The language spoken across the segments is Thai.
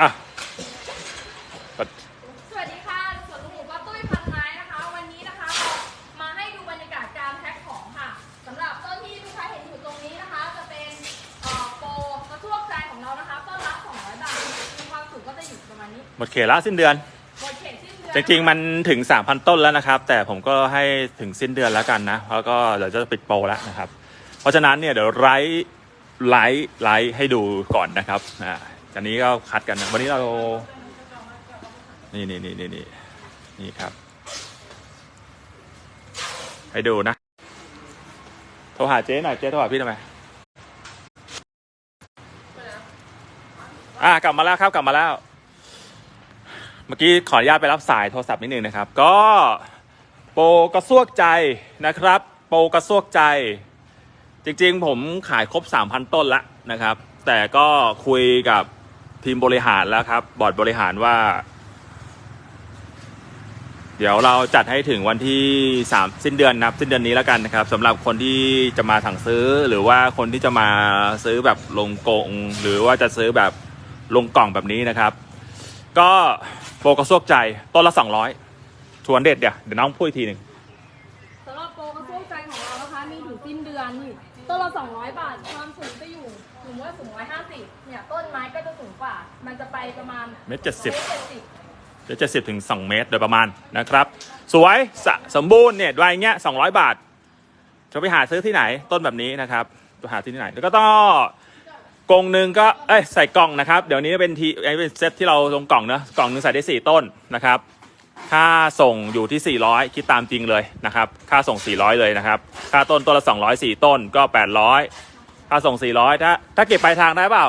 อะสวัสดีค่ะสวนลุงหมูป้าตุ้ยพันไม้นะคะ วันนี้นะคะเรามาให้ดูบรรยากาศการแพ็คของค่ะสำหรับต้นที่ลูกค้าเห็นอยู่ตรงนี้นะคะ จะเป็นเอ่อโปรกระทรวงใจของเรานะคะต้นละ200 บาท มีความสูงก็จะอยู่ประมาณนี้หมดเขตแล้วสิ้นเดือน หมดเขตสิ้นเดือนจริงๆ มันถึง 3,000 ต้นแล้วนะครับ แต่ผมก็ให้ถึงสิ้นเดือนแล้วกันนะ แล้วก็เดี๋ยวจะปิดโปรแล้วนะครับ เพราะฉะนั้นเนี่ยเดี๋ยวไลฟ์ไลฟ์ไลฟ์ให้ดูก่อนนะครับอ่า อันนี้ก็คัดกันนะวันนี้เรา นี่นี่นี่นี่นี่นี่ครับ ให้ดูนะ โทรหาเจ๊หน่อย เจ๊โทรหาพี่ทำไม อ่ากลับมาแล้วครับ กลับมาแล้ว เมื่อกี้ขออนุญาตไปรับสายโทรศัพท์นิดนึงนะครับ ก็โปรกระซวกใจนะครับ โปรกระซวกใจ จริง ๆ ผมขายครบ 3,000 ต้นล้วนะครับ แต่ก็คุยกับ ทีมบริหารแล้วครับ บอร์ดบริหารว่า เดี๋ยวเราจัดให้ถึงวันที่3สิ้นเดือนนะครับ สิ้นเดือนนี้แล้วกันนะครับสำหรับคนที่จะมาสั่งซื้อ หรือว่าคนที่จะมาซื้อแบบลงกง หรือว่าจะซื้อแบบลงกล่องแบบนี้นะครับ ก็โปรกระซวกใจต้นละ200ชวนเด็ดเดี๋ยวเดี๋ยวน้องพูดอีกทีหนึ่ง สำหรับโปรกระทรวงใจของเรานะคะ มีถึงสิ้นเดือนนี่ต้นละ200 บาท ไปประมาณเมตรเจ็ดสิบ เมตรเจ็ดสิบเดี๋ยวจะสิบถึงสองเมตรโดยประมาณนะครับ สวยสะสมบูรณ์เนี่ยด้วยเงี้ยสองร้อยบาท จะไปหาซื้อที่ไหนต้นแบบนี้นะครับไปหาที่ไหน แล้วก็ต้องกรงหนึ่งก็เอ้ยใส่กล่องนะครับ เดี๋ยวนี้เป็นทีไอ้เป็นเซตที่เราลงกล่องเนอะกล่องหนึ่งใส่ได้สี่ต้นนะครับ ค่าส่งอยู่ที่ 400 คิดตามจริงเลยนะครับ ค่าส่ง 400 เลยนะครับ ค่าต้นต้นละ204 ต้นก็ 800 ค่าส่ง 400 ถ้าถ้าเก็บปลายทางได้เปล่า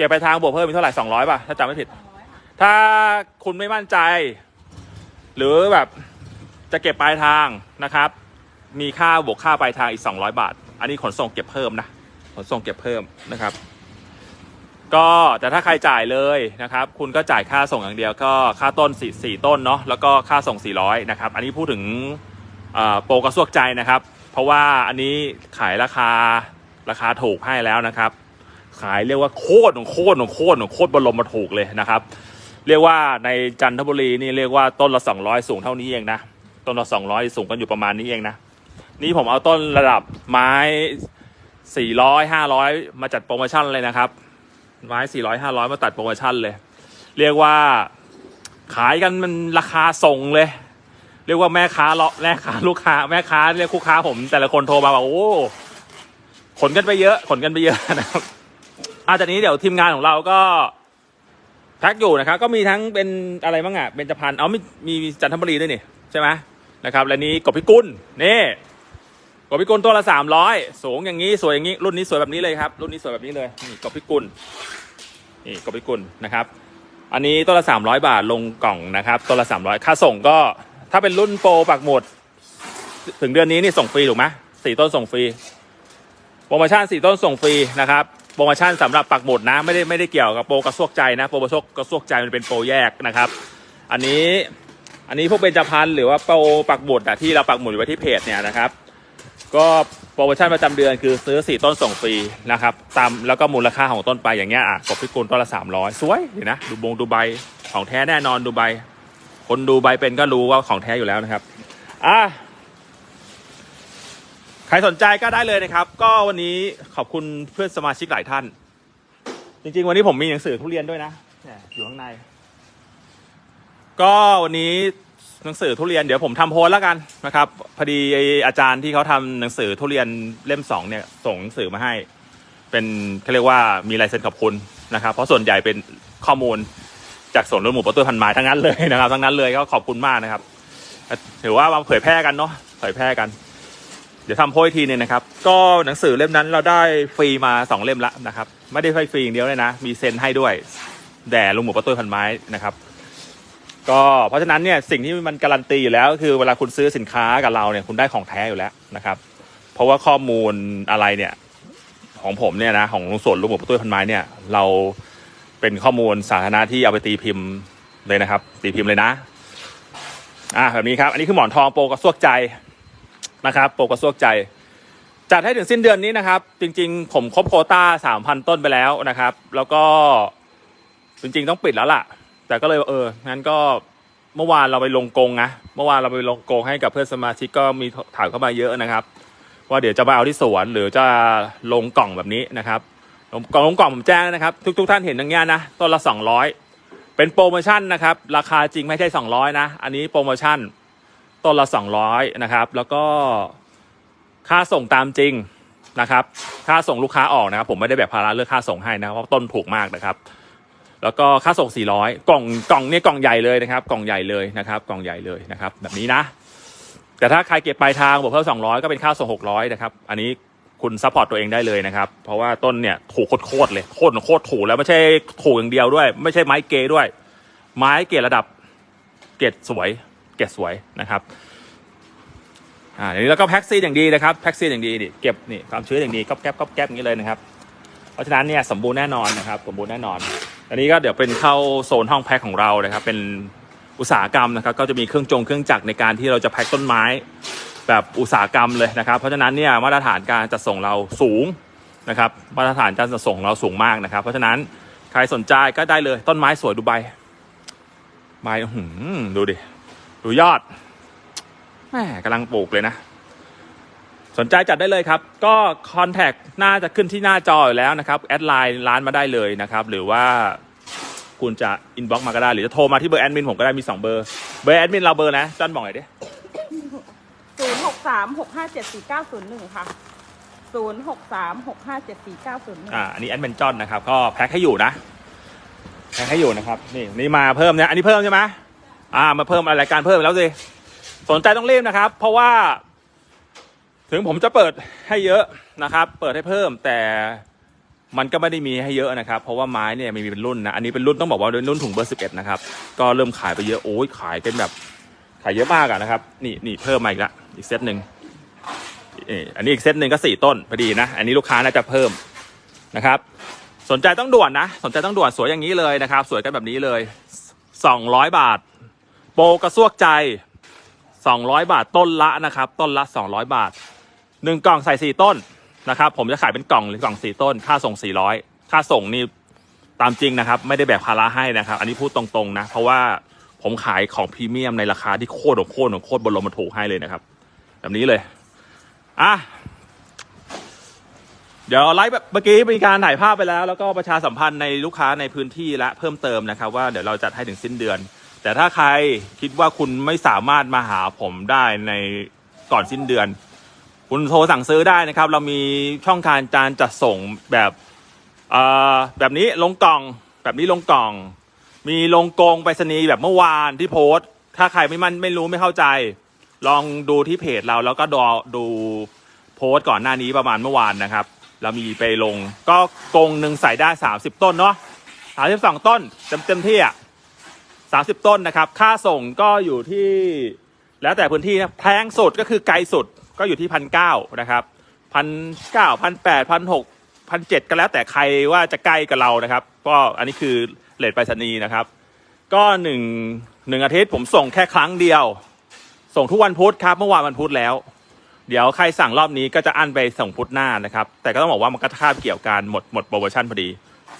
ก็บปลายทางบวกเพิ่มเป็นเท่าไหร่200ป่ะ ถ้าจำไม่ผิด ถ้าคุณไม่มั่นใจ หรือแบบจะเก็บปลายทางนะครับ มีค่าบวกค่าปลายทางอีก200บาท อันนี้ขนส่งเก็บเพิ่มนะ ขนส่งเก็บเพิ่มนะครับ ก็แต่ถ้าใครจ่ายเลยนะครับ คุณก็จ่ายค่าส่งอย่างเดียว ก็ค่าต้นสี่สี่ต้นเนาะ แล้วก็ค่าส่ง400นะครับ อันนี้พูดถึงโปรกระซวกใจนะครับ เพราะว่าอันนี้ขายราคาราคาถูกให้แล้วนะครับ ขายเรียกว่าโคตรของโคตรของโคตรของโคตรบรมมาถูกเลยนะครับ เรียกว่าในจันทบุรีนี่เรียกว่าต้นละ200สูงเท่านี้เองนะต้นละ200สูงกันอยู่ประมาณนี้เองนะนี่ผมเอาต้นระดับไม้400 500มาจัดโปรโมชั่นเลยนะครับ ไม้400 500มาตัดโปรโมชั่นเลย เรียกว่าขายกันมันราคาส่งเลย เรียกว่าแม่ค้าเลาะแม่ค้าลูกค้าแม่ค้าเรียกคู่ค้าผมแต่ละคนโทรมาบอกโอ้ขนกันไปเยอะขนกันไปเยอะนะครับ อาจากนี้เดี๋ยวทีมงานของเราก็แพ็กอยู่นะครับ ก็มีทั้งเป็นอะไรบ้างอะเป็นจพันเอามีมีจันทบุรีด้วยนี่ใช่ไหมนะครับ และนี้กบพิกุลนี่กบพิกุลตัวละสามร้อยสูงอย่างนี้สวยอย่างนี้ รุ่นนี้สวยแบบนี้เลยครับ รุ่นนี้สวยแบบนี้เลยนี่กบพิกุลนี่กบพิกุลนะครับ อันนี้ตัวละสามร้อยบาทลงกล่องนะครับ ตัวละสามร้อยค่าส่งก็ถ้าเป็นรุ่นโปรปักหมุดถึงเดือนนี้นี่ส่งฟรีถูกไหมสี่ต้นส่งฟรีโปรโมชั่นสี่ต้นส่งฟรีนะครับ รโมชั่นสำหรับปักหมุดนะไม่ได้ไม่ได้เกี่ยวกับโปรกระซวกใจนะโปรกระซวกกระซวกใจมันเป็นโปรแยกนะครับ อันนี้อันนี้พวกเบญจพรรณหรือว่าโปรปักหมุดอะที่เราปักหมุดไว้ที่เพจเนี่ยนะครับ ก็โปรโมชั่นประจำเดือนคือซื้อสี่ต้นส่งฟรีนะครับตามแล้วก็มูลค่าของต้นไปอย่างเงี้ยอะกบพิกุลต้นละสามร้อยสวยเห็นนะดูบงดูใบของแท้แน่นอนดูใบ คนดูใบเป็นก็รู้ว่าของแท้อยู่แล้วนะครับอะ ใครสนใจก็ได้เลยนะครับ ก็วันนี้ขอบคุณเพื่อนสมาชิกหลายท่าน จริง ๆ วันนี้ผมมีหนังสือทุเรียนด้วยนะอยู่ข้างใน ก็วันนี้หนังสือทุเรียนเดี๋ยวผมทำโพสแล้วกันนะครับ พอดีอาจารย์ที่เขาทำหนังสือทุเรียนเล่มสองเนี่ยส่งหนังสือมาให้ เป็นเขาเรียกว่ามีลายเซ็นขอบคุณนะครับ เพราะส่วนใหญ่เป็นข้อมูลจากสวนรุ่นหมูปะตุ้ยพันไม้ทั้งนั้นเลยนะครับ ทั้งนั้นเลยก็ขอบคุณมากนะครับ ถือว่ามาเผยแพร่กันเนาะเผยแพร่กัน ดี๋ยวทำโพสต์อีกทีหนึงนะครับ ก็หนังสือเล่มนั้นเราได้ฟรีมาสองเล่มล้วนะครับ ไม่ได้ให้ฟรีอย่างเดียวเลยนะ มีเซ็นให้ด้วยแด่ลุงหมูปะตุ้ยพันไม้นะครับ ก็เพราะฉะนั้นเนี่ยสิ่งที่มันการันตีอยู่แล้ว คือเวลาคุณซื้อสินค้ากับเราเนี่ยคุณได้ของแท้อยู่แล้วนะครับ เพราะว่าข้อมูลอะไรเนี่ยของผมเนี่ยนะของส่วนลุงหมูปะตุ้ยพันไม้เนี่ยเราเป็นข้อมูลสาธารณะที่เอาไปตีพิมพ์เลยนะครับ ตีพิมพ์เลยนะอ่าแบบนี้ครับ อันนี้คือหมอนทองโปรกระซวกใจ นะครับโปรกระซวกใจ จัดให้ถึงสิ้นเดือนนี้นะครับ จริง ๆ ผมครบโคต้า3,000ต้นไปแล้วนะครับ แล้วก็จริง ๆ ต้องปิดแล้วล่ะ แต่ก็เลยเอองั้นก็เมื่อวานเราไปลงกงนะเมื่อวานเราไปลงกงให้กับเพื่อนสมาชิกก็มีถามเข้ามาเยอะนะครับ ว่าเดี๋ยวจะมาเอาที่สวนหรือจะลงกล่องแบบนี้นะครับลงกล่องลงกล่องผมแจ้งนะครับ ทุกทุกท่านเห็นอย่างเงี้ยนะต้นละสองร้อยเป็นโปรโมชั่นนะครับ ราคาจริงไม่ใช่สองร้อยนะ อันนี้โปรโมชั่น ต้นละสองร้อยนะครับ แล้วก็ค่าส่งตามจริงนะครับ ค่าส่งลูกค้าออกนะครับ ผมไม่ได้แบบภาระเลือกค่าส่งให้นะเพราะต้นถูกมากนะครับ แล้วก็ค่าส่ง 400 กล่องกล่องนี่กล่องใหญ่เลยนะครับ กล่องใหญ่เลยนะครับ กล่องใหญ่เลยนะครับ แบบนี้นะ แต่ถ้าใครเก็บปลายทางบวกเพิ่ม 200 ก็เป็นค่าส่ง 600 นะครับ อันนี้คุณซัพพอร์ตตัวเองได้เลยนะครับ เพราะว่าต้นเนี่ยถูกโคตรเลยโคตรโคตรถูกแล้วไม่ใช่ถูกอย่างเดียวด้วย ไม่ใช่ไม้เกยด้วย ไม้เกรดระดับเกรดสวย เกรดสวยนะครับอ่าเดี๋ยวนี้แล้วก็แพ็กซีอย่างดีนะครับแพ็กซีอย่างดีนี่เก็บนี่ความชื้นอย่างดีก๊อบแก๊บก๊อบแก๊บอย่างนี้เลยนะครับ เพราะฉะนั้นเนี่ยสมบูรณ์แน่นอนนะครับสมบูรณ์แน่นอน อันนี้ก็เดี๋ยวเป็นเข้าโซนห้องแพ็คของเรานะครับ เป็นอุตสาหกรรมนะครับ ก็จะมีเครื่องจงเครื่องจักรในการที่เราจะแพ็คต้นไม้แบบอุตสาหกรรมเลยนะครับ เพราะฉะนั้นเนี่ยมาตรฐานการจัดส่งเราสูงนะครับมาตรฐานการจัดส่งเราสูงมากนะครับ เพราะฉะนั้นใครสนใจก็ได้เลยต้นไม้สวยดูใบใบหือดูดิ ดูยอดแม่กำลังปลูกเลยนะ สนใจจัดได้เลยครับ ก็คอนแทคน่าจะขึ้นที่หน้าจออยู่แล้วนะครับ แอดไลน์ร้านมาได้เลยนะครับ หรือว่าคุณจะอินบ็อกมาก็ได้ หรือจะโทรมาที่เบอร์แอดมินผมก็ได้มี 2 เบอร์ เบอร์แอดมินเราเบอร์นะจอนบอกหน่อยดิศูนย์หกสามหกห้าเจ็ดสี่เก้าศูนย์หนึ่งค่ะศูนย์หกสามหกห้าเจ็ดสี่เก้าศูนย์หนึ่งอ่าอันนี้แอดมินจอนนะครับ ก็แพ็คให้อยู่นะแพ็คให้อยู่นะครับ นี่นี่มาเพิ่มเนี่ยอันนี้เพิ่มใช่ไหม อ่ามาเพิ่มอะไรายการเพิ่มแล้วสิสนใจต้องรีบนะครับ เพราะว่า ถึงผมจะเปิดให้เยอะนะครับ เปิดให้เพิ่มแต่มันก็ไม่ได้มีให้เยอะนะครับ เพราะว่าไม้เนี่ยไม่มีเป็นรุ่นนะ อันนี้เป็นรุ่นต้องบอกว่าเป็นรุ่นถุงเบอร์สิบเอ็ดนะครับ ก็เริ่มขายไปเยอะ โอ้ยขายเป็นแบบ ขายเยอะมากอะนะครับ นี่นี่เพิ่มมาอีกละ อีกเซตหนึ่งอันนี้อีกเซตหนึ่งก็สี่ต้นพอดีนะ อันนี้ลูกค้าน่าจะเพิ่มนะครับ สนใจต้องด่วนนะ สนใจต้องด่วนสวยอย่างนี้เลยนะครับ สวยกันแบบนี้เลยสองร้อยบาท ปรกระซวกใจสองร้อยบาทต้นละนะครับ ต้นละสองร้อยบาทหนึ่งกล่องใส่สี่ต้นนะครับ ผมจะขายเป็นกล่องหรือกล่องสี่ต้น ค่าส่งสี่ร้อยค่าส่งนี่ตามจริงนะครับ ไม่ได้แบกภาระให้นะครับ อันนี้พูดตรงๆนะ เพราะว่าผมขายของพรีเมียมในราคาที่โคตรโคตรโคตรบนลมมาถูกให้เลยนะครับ แบบนี้เลยอะเดี๋ยวไลฟ์แบบเมื่อกี้มีการถ่ายภาพไปแล้ว แล้วก็ประชาสัมพันธ์ในลูกค้าในพื้นที่และเพิ่มเติมนะครับ ว่าเดี๋ยวเราจัดให้ถึงสิ้นเดือน แต่ถ้าใครคิดว่าคุณไม่สามารถมาหาผมได้ในก่อนสิ้นเดือน คุณโทรสั่งซื้อได้นะครับ เรามีช่องทางการจัดส่งแบบอ่อแบบนี้ลงกล่องแบบนี้ลงกล่อง มีลงกงไปรษณีย์แบบเมื่อวานที่โพสต์ ถ้าใครไม่มันไม่รู้ไม่เข้าใจ ลองดูที่เพจเราแล้วก็ดูดูโพสต์ก่อนหน้านี้ประมาณเมื่อวานนะครับ เรามีไปลงก็กงหนึ่งใส่ได้สามสิบต้นเนาะสามสิบสองต้นเต็มเต็มที่อะ สามสิบต้นนะครับ ค่าส่งก็อยู่ที่แล้วแต่พื้นที่นะแพงสุดก็คือไกลสุดก็อยู่ที่พันเก้านะครับพันเก้าพันแปดพันหกพันเจ็ดก็แล้วแต่ใครว่าจะใกล้กับเรานะครับ ก็อันนี้คือเลทไปรษณีย์นะครับ ก็หนึ่งหนึ่งอาทิตย์ผมส่งแค่ครั้งเดียว ส่งทุกวันพุธครับ เมื่อวานวันพุธแล้ว เดี๋ยวใครสั่งรอบนี้ก็จะอั้นไปส่งพุธหน้านะครับ แต่ก็ต้องบอกว่ามันก็คาบเกี่ยวกันหมดหมดโปรโมชั่นพอดี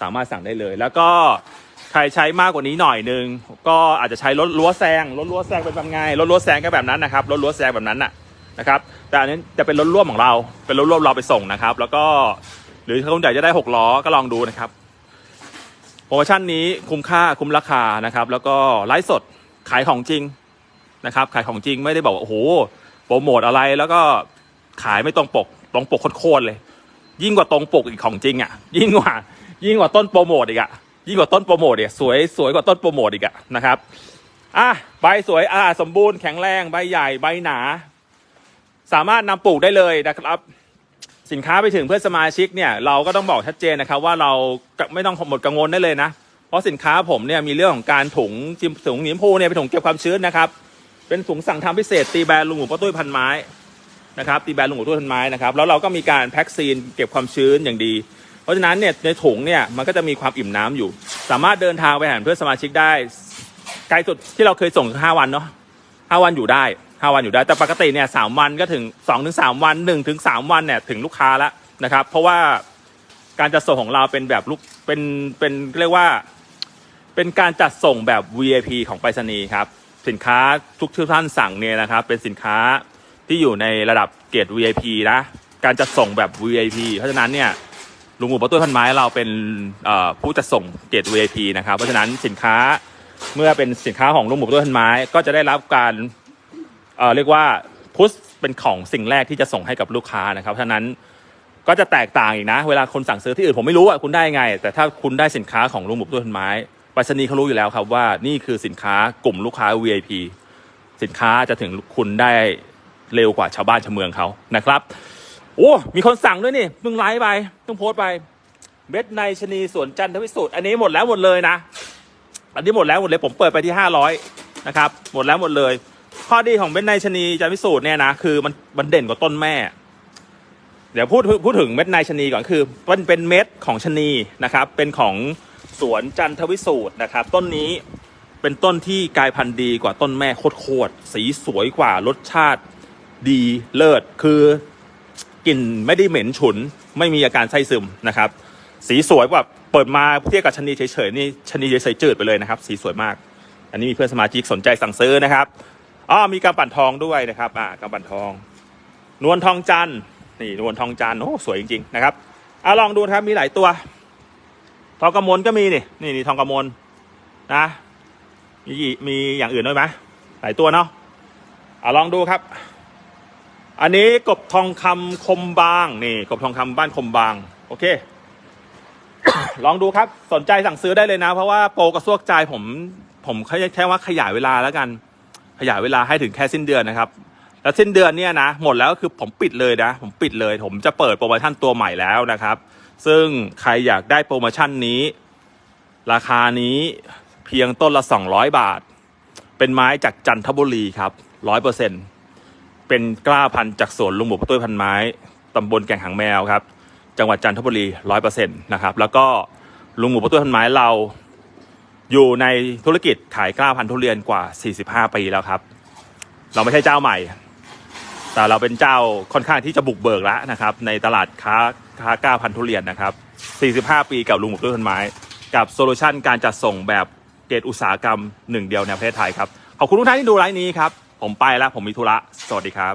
สามารถสั่งได้เลย แล้วก็ ใครใช้มากกว่านี้หน่อยนึง ก็อาจจะใช้รถรั้วแซงรถรั้วแซงเป็นยังไงรถรั้วแซงก็แบบนั้นนะครับรถรั้วแซงแบบนั้นน่ะนะครับ แต่อันนี้จะเป็นรถร่วมของเรา เป็นรถร่วมเราไปส่งนะครับ แล้วก็หรือถ้าคุณอยากจะได้หกล้อก็ลองดูนะครับโปรโมชั่นนี้คุ้มค่าคุ้มราคานะครับ แล้วก็ไลฟ์สดขายของจริงนะครับ ขายของจริงไม่ได้บอกว่าโอ้โหโปรโมทอะไรแล้วก็ขายไม่ตรงปกตรงปกโคตรเลย ยิ่งกว่าตรงปกอีกของจริงอะ ยิ่งกว่ายิ่งกว่าต้นโปรโมทอีกอะ ยิ่งกว่าต้นโปรโมทอีกสวยสวยกว่าต้นโปรโมทอีกอะนะครับอะใบสวยอะสมบูรณ์แข็งแรงใบใหญ่ใบหนา สามารถนำปลูกได้เลยนะครับ สินค้าไปถึงเพื่อนสมาชิกเนี่ยเราก็ต้องบอกชัดเจนนะครับ ว่าเราไม่ต้องหมดกังวลได้เลยนะ เพราะสินค้าผมเนี่ยมีเรื่องของการถุงจิมถุงหนีมพูเนี่ยเป็นถุงเก็บความชื้นนะครับ เป็นถุงสั่งทำพิเศษ ตีแบรนด์ลุงหมูป้าตุ้ยพันไม้นะครับตีแบรนด์ลุงหมูป้าตุ้ยพันไม้นะครับแล้วเราก็มีการแพ็คซีนเก็บความชื้นอย่างดี ราะฉะนั้นเนี่ยในถุงเนี่ยมันก็จะมีความอิ่มน้ำอยู่ สามารถเดินทางไปหาเพื่อนสมาชิกได้ไกลสุดที่เราเคยส่งคือห้าวันเนาะห้าวันอยู่ได้ห้าวันอยู่ได้ แต่ปกติเนี่ยสามวันก็ถึงสองถึงสามวันหนึ่งถึงสามวันเนี่ยถึงลูกค้าแล้วนะครับ เพราะว่าการจัดส่งของเราเป็นแบบลูกเป็นเป็นเรียกว่าเป็นการจัดส่งแบบ VIP ของไปรษณีย์ครับ สินค้าทุกที่ท่านสั่งเนี่ยนะครับ เป็นสินค้าที่อยู่ในระดับเกรด VIP นะการจัดส่งแบบ VIP เพราะฉะนั้นเนี่ย ลุงหมูประตูพันไม้เราเป็นผู้จัดส่งเกรด VIP นะครับ เพราะฉะนั้นสินค้าเมื่อเป็นสินค้าของลุงหมูประตูพันไม้ก็จะได้รับการเเรียกว่าพุชเป็นของสิ่งแรกที่จะส่งให้กับลูกค้านะครับฉะนั้นก็จะแตกต่างอีกนะ เวลาคนสั่งซื้อที่อื่นผมไม่รู้อะคุณได้ไง แต่ถ้าคุณได้สินค้าของลุงหมูต้นไม้ไปรษณีย์เขารู้อยู่แล้วครับว่านี่คือสินค้ากลุ่มลูกค้า VIP สินค้าจะถึงคุณได้เร็วกว่าชาวบ้านชาวเมืองเขานะครับ โอ้ มีคนสั่งด้วยนี่เพิ่งไลฟ์ไปเพิ่งโพสต์ไปเม็ดในชนีสวนจันทวิสุทธ์อันนี้หมดแล้วหมดเลยนะ อันนี้หมดแล้วหมดเลยผมเปิดไปที่ห้าร้อยนะครับ หมดแล้วหมดเลย ข้อดีของเม็ดในชนีจันทวิสุทธ์เนี่ยนะคือมันมันเด่นกว่าต้นแม่ เดี๋ยวพูดพูดถึงเม็ดในชนีก่อนคือมันเป็นเม็ดของชนีนะครับ เป็นของสวนจันทวิสูตรนะครับ ต้นนี้เป็นต้นที่กายพันธุ์ดีกว่าต้นแม่โคตรๆสีสวยกว่ารสชาติดีเลิศคือ กลิ่นไม่ได้เหม็นฉุน ไม่มีอาการไส้ซึมนะครับ สีสวยกว่าเปิดมาเทียบกับชนีเฉยๆนี่ชนีเฉยๆจืดไปเลยนะครับ สีสวยมาก อันนี้มีเพื่อนสมาชิกสนใจสั่งซื้อนะครับอ๋อมีกำปั่นทองด้วยนะครับอ่ากำปั่นทอง นวลทองจันนี่นวลทองจันโอ้สวยจริงๆนะครับอะลองดูครับมีหลายตัว ทองกระมวลก็มีนี่นี่นี่ทองกระมวลนะมีมีอย่างอื่นด้วยไหมหลายตัวเนาะอะลองดูครับ อันนี้กบทองคำคมบางนี่กบทองคำบ้านคมบาง โอเค ลองดูครับสนใจสั่งซื้อได้เลยนะ เพราะว่าโปรกระซวกใจายผม ผมแค่แค่ว่าขยายเวลาแล้วกัน ขยายเวลาให้ถึงแค่สิ้นเดือนนะครับ แล้วสิ้นเดือนเนี่ยนะหมดแล้วคือผมปิดเลยนะ ผมปิดเลย ผมจะเปิดโปรโมชั่นตัวใหม่แล้วนะครับ ซึ่งใครอยากได้โปรโมชั่นนี้ ราคานี้เพียงต้นละ 200 บาท เป็นไม้จากจันทบุรีครับร้อยเปอร์เซ็นต์ เป็นกล้าพันธุ์จากสวนลุงหมูปตุ้ยพันไม้ตำบลแก่งหางแมวครับ จังหวัดจันทบุรีร้อยเปอร์เซ็นต์นะครับ แล้วก็ลุงหมูปตุ้ยพันไม้เราอยู่ในธุรกิจขายกล้าพันธุ์ทุเรียนกว่า 45 ปีแล้วครับ เราไม่ใช่เจ้าใหม่ แต่เราเป็นเจ้าค่อนข้างที่จะบุกเบิกแล้วนะครับ ในตลาดค้าค้ากล้าพันธุ์ทุเรียนนะครับ 45 ปีกับลุงหมูด้วยต้นไม้ กับโซลูชันการจัดส่งแบบเกรดอุตสาหกรรมหนึ่งเดียวในประเทศไทยครับขอบคุณทุกท่านที่ดูไลฟ์นี้ครับ ผมไปแล้วผมมีธุระ สวัสดีครับ